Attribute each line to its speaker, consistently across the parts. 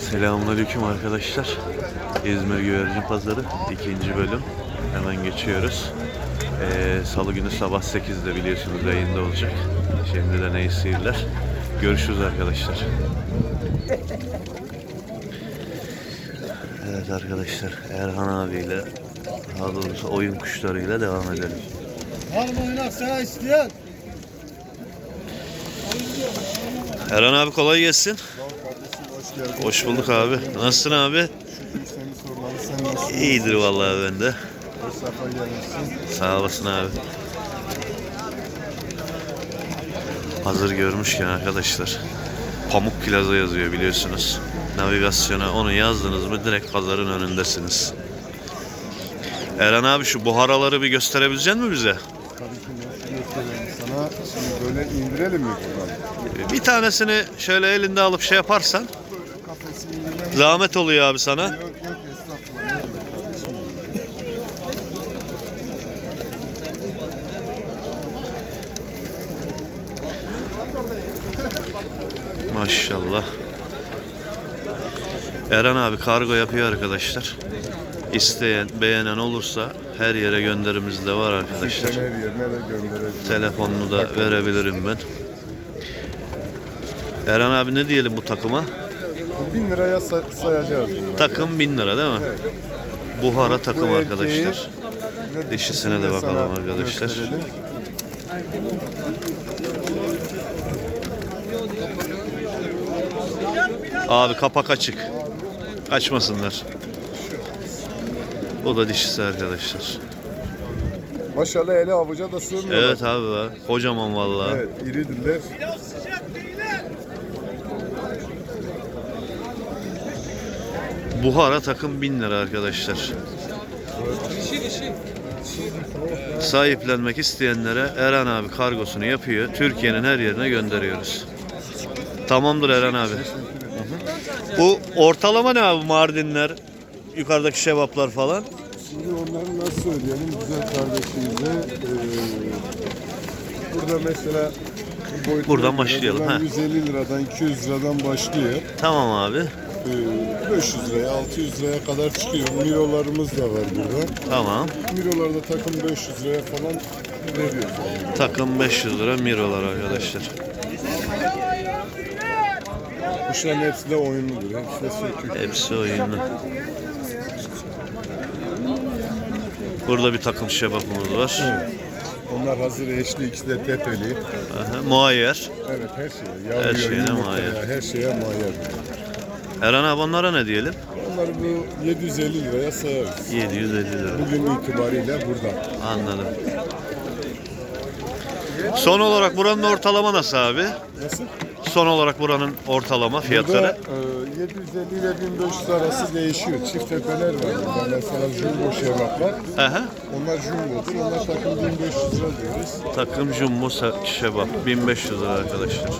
Speaker 1: Selamünaleyküm arkadaşlar. İzmir Güvercin Pazarı ikinci bölüm. Hemen geçiyoruz. Ee, Salı günü sabah 8'de biliyorsunuz yayında olacak. Şimdiden iyi seyirler. Görüşürüz arkadaşlar. Evet arkadaşlar Erhan abiyle daha doğrusu oyun kuşlarıyla devam edelim.
Speaker 2: Var mı oynak sana isteyen?
Speaker 1: Erhan abi kolay gelsin.
Speaker 3: Hoş
Speaker 1: bulduk abi. Nasılsın abi? İyidir vallahi ben de. Sağ olasın abi. Hazır görmüşken arkadaşlar. Pamuk Plaza yazıyor biliyorsunuz. Navigasyona onu yazdınız mı direkt pazarın önündesiniz. Eren abi şu buharaları bir gösterebilecek mi bize?
Speaker 3: Tabii ki göstereyim sana. Şimdi böyle indirelim mi buradan?
Speaker 1: Bir tanesini şöyle elinde alıp şey yaparsan. Zahmet oluyor abi sana.
Speaker 3: Yok yok estağfurullah.
Speaker 1: Maşallah. Eren abi kargo yapıyor arkadaşlar. İsteyen, beğenen olursa her yere gönderimiz de var arkadaşlar.
Speaker 3: Sen her yerine de göndereceğim.
Speaker 1: Telefonunu da verebilirim ben. Eren abi ne diyelim bu takıma?
Speaker 3: Bin liraya sa- sayacağız bunları.
Speaker 1: Takım 1000 lira değil mi? Buhara takım
Speaker 3: Bu
Speaker 1: arkadaşlar.
Speaker 3: ve
Speaker 1: Dişisine de
Speaker 3: sana
Speaker 1: bakalım arkadaşlar.
Speaker 3: gösterelim.
Speaker 1: Abi kapak açık. Açmasınlar. Bu da dişisi arkadaşlar.
Speaker 3: Maşallah eli avuca da sığmıyor.
Speaker 1: Evet abi be. Kocaman vallahi.
Speaker 3: Evet iridirler.
Speaker 1: Buhara takım 1000 lira arkadaşlar. Sahiplenmek isteyenlere Eren abi kargosunu yapıyor. Türkiye'nin her yerine gönderiyoruz. Tamamdır Eren abi. Bu ortalama ne abi Mardinler? Yukarıdaki şevaplar falan.
Speaker 3: Şimdi onları nasıl söyleyelim güzel kardeşimize? Ee, burada mesela bu
Speaker 1: Buradan başlayalım, ha.
Speaker 3: 150 liradan 200 liradan başlıyor.
Speaker 1: Tamam abi.
Speaker 3: Ee, 500 liraya 600 liraya kadar çıkıyor. Mirolarımız da var burada.
Speaker 1: Tamam.
Speaker 3: Mirolarda takım 500 liraya falan veriyoruz.
Speaker 1: Takım 500 lira mirolar arkadaşlar.
Speaker 3: Kuşların hepsi de oyunludur. Hepsi de sökük.
Speaker 1: Hepsi oyunlu. Burada bir takım şebapımız var.
Speaker 3: Onlar hazır eşli ikisi de tepeli.
Speaker 1: Aha, muayyer.
Speaker 3: Evet her şey. Yavruya,
Speaker 1: Her
Speaker 3: yumurtaya,
Speaker 1: mahir.
Speaker 3: Her şeye mahir.
Speaker 1: Eren abi onlara ne diyelim?
Speaker 3: Onları bu 750 liraya sayarız.
Speaker 1: 750 lira.
Speaker 3: Bugün itibariyle burada.
Speaker 1: Anladım. Son olarak buranın ortalama nasıl abi?
Speaker 3: Nasıl?
Speaker 1: Son olarak buranın ortalama fiyatları.
Speaker 3: Burada e, 750 ile 1500 arası değişiyor. Çift tepeler var. Burada mesela jumbo şevaplar.
Speaker 1: Aha.
Speaker 3: Onlar jumbodur. Onlar takım 1500 lira diyoruz.
Speaker 1: Takım jumbo şebap 1500 lira arkadaşlar.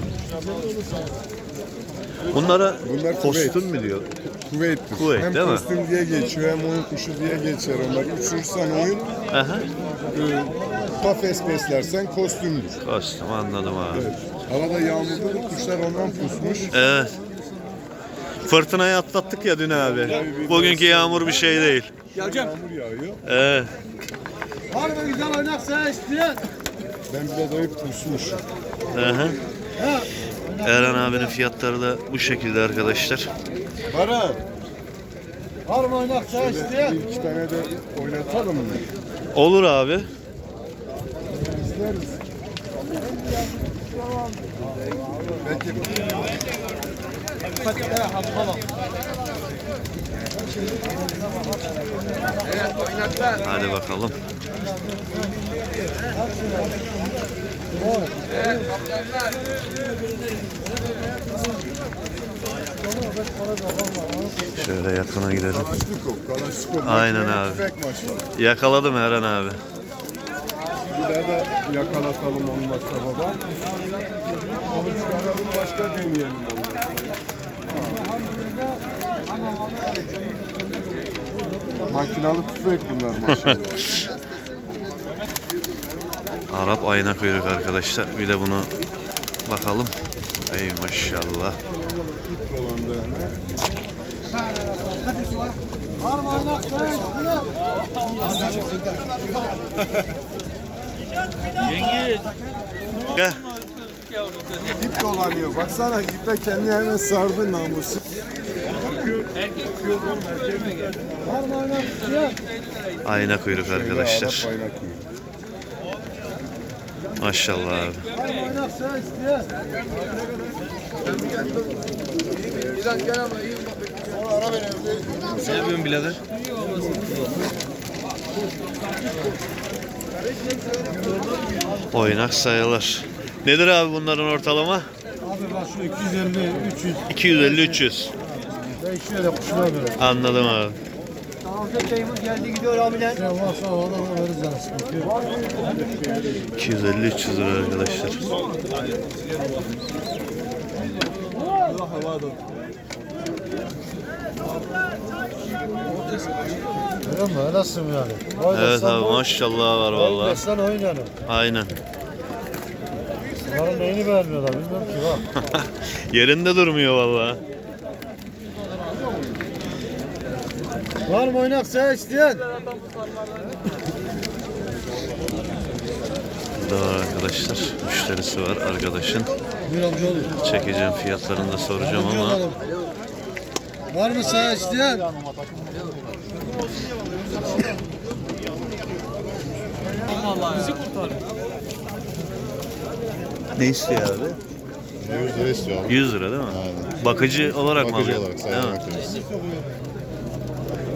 Speaker 1: Bunlara
Speaker 3: Bunlar
Speaker 1: kostüm
Speaker 3: Kuveyt.
Speaker 1: mü diyor?
Speaker 3: Kuveyt'tir.
Speaker 1: Kuveyt,
Speaker 3: hem
Speaker 1: değil mi?
Speaker 3: kostüm diye geçiyor hem oyun kuşu diye geçer onlar. Uçursan oyun,
Speaker 1: Aha.
Speaker 3: e, kafes beslersen kostümdür.
Speaker 1: Kostüm anladım abi.
Speaker 3: Evet. Havada yağmurda kuşlar ondan pusmuş.
Speaker 1: Evet. Fırtınayı atlattık ya dün abi. Bugünkü yağmur bir şey değil.
Speaker 3: Yağmur yağıyor.
Speaker 1: Evet.
Speaker 2: Var mı güzel oynak sana isteyen?
Speaker 3: Ben biraz ayıp pusmuşum.
Speaker 1: Aha. Eren abinin fiyatları da bu şekilde arkadaşlar.
Speaker 3: Baran,
Speaker 2: Var mı oynak
Speaker 3: bir
Speaker 2: isteyen?
Speaker 3: iki tane de oynatalım mı?
Speaker 1: Olur abi.
Speaker 3: İsteriz. Peki.
Speaker 1: Hadi bakalım. Şöyle yakına gidelim. Aynen abi. Yakaladım Eren abi.
Speaker 3: Bir da yakalatalım olmazsa baba. Onu çıkaralım başka deneyelim onu. Makinalı tüfek bunlar maşallah.
Speaker 1: Arap ayna kuyruk arkadaşlar. Bir de bunu bakalım. Ey maşallah. Gel.
Speaker 3: İp dolanıyor. Baksana ipe kendi hemen sardı namusu.
Speaker 1: Ayna kuyruk arkadaşlar.
Speaker 3: Arap bayrak yiyor.
Speaker 1: Maşallah abi. Ne yapıyorsun birader? Oynak sayılır. Nedir abi bunların ortalama?
Speaker 2: Abi bak şu 250, 300.
Speaker 1: 250-300.
Speaker 2: Değişiyor da kuşuna göre.
Speaker 1: Anladım abi.
Speaker 2: Taze çayımız geldi gidiyor abiler. O adam veririz yani sıkıntı yok.
Speaker 1: 250-300 lira arkadaşlar.
Speaker 2: Görüyor musun? Helalsin yani. Vay
Speaker 1: Evet abi maşallah var vallahi.
Speaker 2: destan oyun yani.
Speaker 1: Aynen.
Speaker 2: Bunların neyini beğenmiyorlar bilmiyorum ki bak.
Speaker 1: Yerinde durmuyor vallahi.
Speaker 2: Var mı oynaksa isteyen?
Speaker 1: Burada var arkadaşlar. Müşterisi var arkadaşın.
Speaker 2: Buyur amca olur.
Speaker 1: Çekeceğim fiyatlarını da soracağım ama
Speaker 2: Var mı sağ isteyen?
Speaker 1: ne istiyor abi?
Speaker 4: 100 lira istiyor abi.
Speaker 1: 100 lira değil mi? Bakıcı olarak mı
Speaker 4: Bakıcı
Speaker 1: alıyor?
Speaker 4: olarak
Speaker 1: Değil
Speaker 4: sayın
Speaker 1: mi?
Speaker 4: bakıyoruz.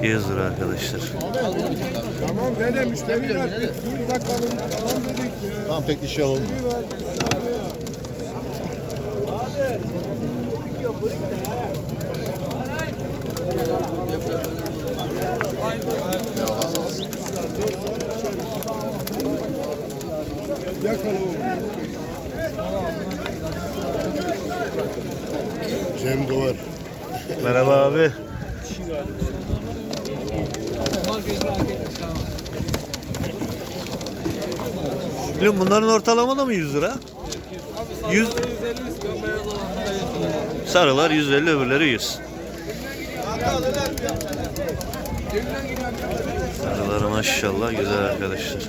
Speaker 1: 100 lira arkadaşlar.
Speaker 3: Tamam böyle müşteriler. Dur bakalım. Tamam dedik.
Speaker 4: Tamam pek işe alalım.
Speaker 3: Yakala oğlum.
Speaker 4: Cem Duvar.
Speaker 1: Merhaba abi. Bilmiyorum bunların ortalama da mı 100 lira? 100 Sarılar 150 öbürleri 100. Sarılar maşallah güzel arkadaşlar.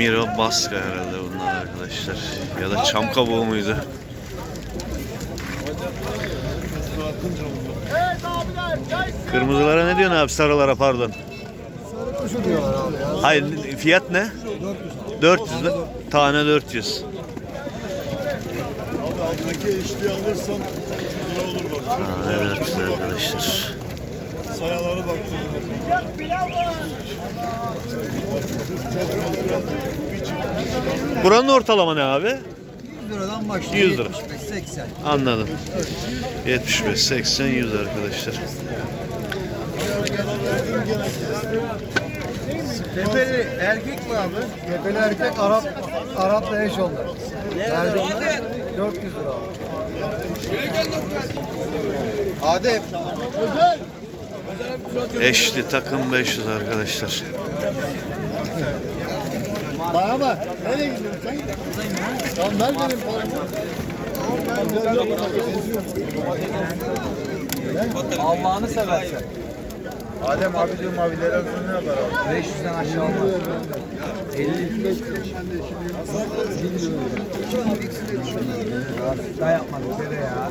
Speaker 1: Miro Baska herhalde bunlar arkadaşlar. Ya da çam kabuğu muydu? Kırmızılara ne diyorsun abi? Sarılara pardon.
Speaker 2: Kuşu diyorlar abi ya.
Speaker 1: Hayır fiyat ne? 400 lira. Tane 400.
Speaker 4: Altındaki eşliği alırsan lira olur bak.
Speaker 1: Tane 400 arkadaşlar.
Speaker 4: Sayaları bak.
Speaker 1: Buranın ortalama ne abi?
Speaker 2: 100 liradan başlıyor.
Speaker 1: 100 lira.
Speaker 2: 75, 80.
Speaker 1: Anladım. 75, 80, 100 arkadaşlar.
Speaker 2: Tepeli erkek mi abi? Tepeli erkek Arap Arap'la eş onlar. Verdim 400 lira abi. Adem.
Speaker 1: Eşli takım 500 arkadaşlar.
Speaker 2: Bana bak. Nereye gidiyorsun sen? Tamam ver benim paramı. Allah'ını seversen. Adem abi diyorum abilere ne yapar abi? 500'den aşağı olmaz. 50 Daha yapmadık sene ya.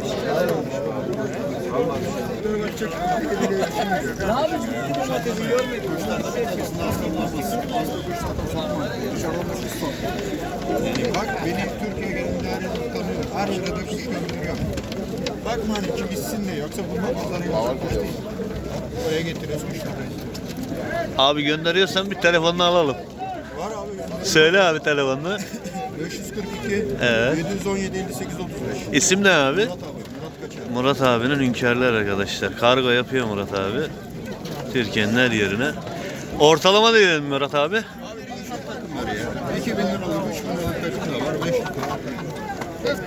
Speaker 5: Bak beni Türkiye gelince her yerde tanıyor. Her yerde de kuş gönderiyor. Bakma hani kim gitsin diye. Yoksa bunlar pazarı yoksa kuş değil. Buraya getiriyoruz kuşları.
Speaker 1: Abi gönderiyorsan bir telefonunu alalım.
Speaker 5: Var abi gönder.
Speaker 1: Söyle abi telefonunu.
Speaker 5: 542
Speaker 1: Evet.
Speaker 5: 717 58 35.
Speaker 1: İsim ne abi?
Speaker 5: Murat abi, Murat Kaçar.
Speaker 1: Murat abinin hünkârlar arkadaşlar. Kargo yapıyor Murat abi. Türkiye'nin her yerine. Ortalama diyelim Murat abi.
Speaker 5: Bunlar ya. 2000 liralık, 3000 liralık takım da var,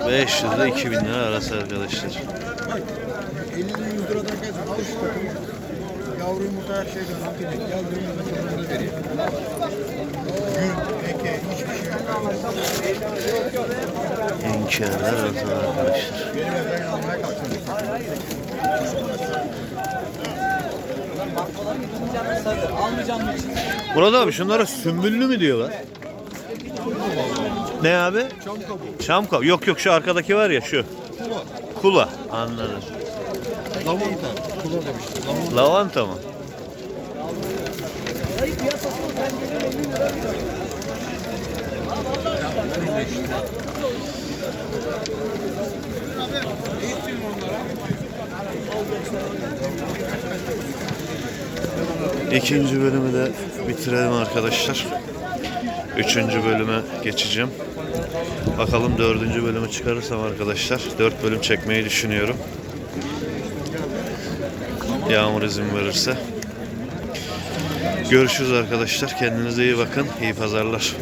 Speaker 5: 500 lira.
Speaker 1: 500 ile 2000 lira arası arkadaşlar.
Speaker 5: 50 lira 100 liradan al şu takımı. Yavru yumurta her şeyden makinek, yavru yumurta sonunda veriyor. Gül, leke, hiçbir şey yok.
Speaker 1: Hünkârlar arası arkadaşlar.
Speaker 5: Benim evden almaya
Speaker 2: için?
Speaker 1: Murat abi şunlara sümbüllü mü diyorlar? Ne abi?
Speaker 5: Çam kabuğu.
Speaker 1: Çam kabuğu. Yok yok şu arkadaki var ya şu.
Speaker 5: Kula.
Speaker 1: Kula. Anladım.
Speaker 5: Lavanta. Kula demiştim. Lavanta.
Speaker 1: Lavanta mı? İkinci bölümü de bitirelim arkadaşlar. Üçüncü bölüme geçeceğim. Bakalım dördüncü bölümü çıkarırsam arkadaşlar. Dört bölüm çekmeyi düşünüyorum. Yağmur izin verirse. Görüşürüz arkadaşlar. Kendinize iyi bakın. İyi pazarlar.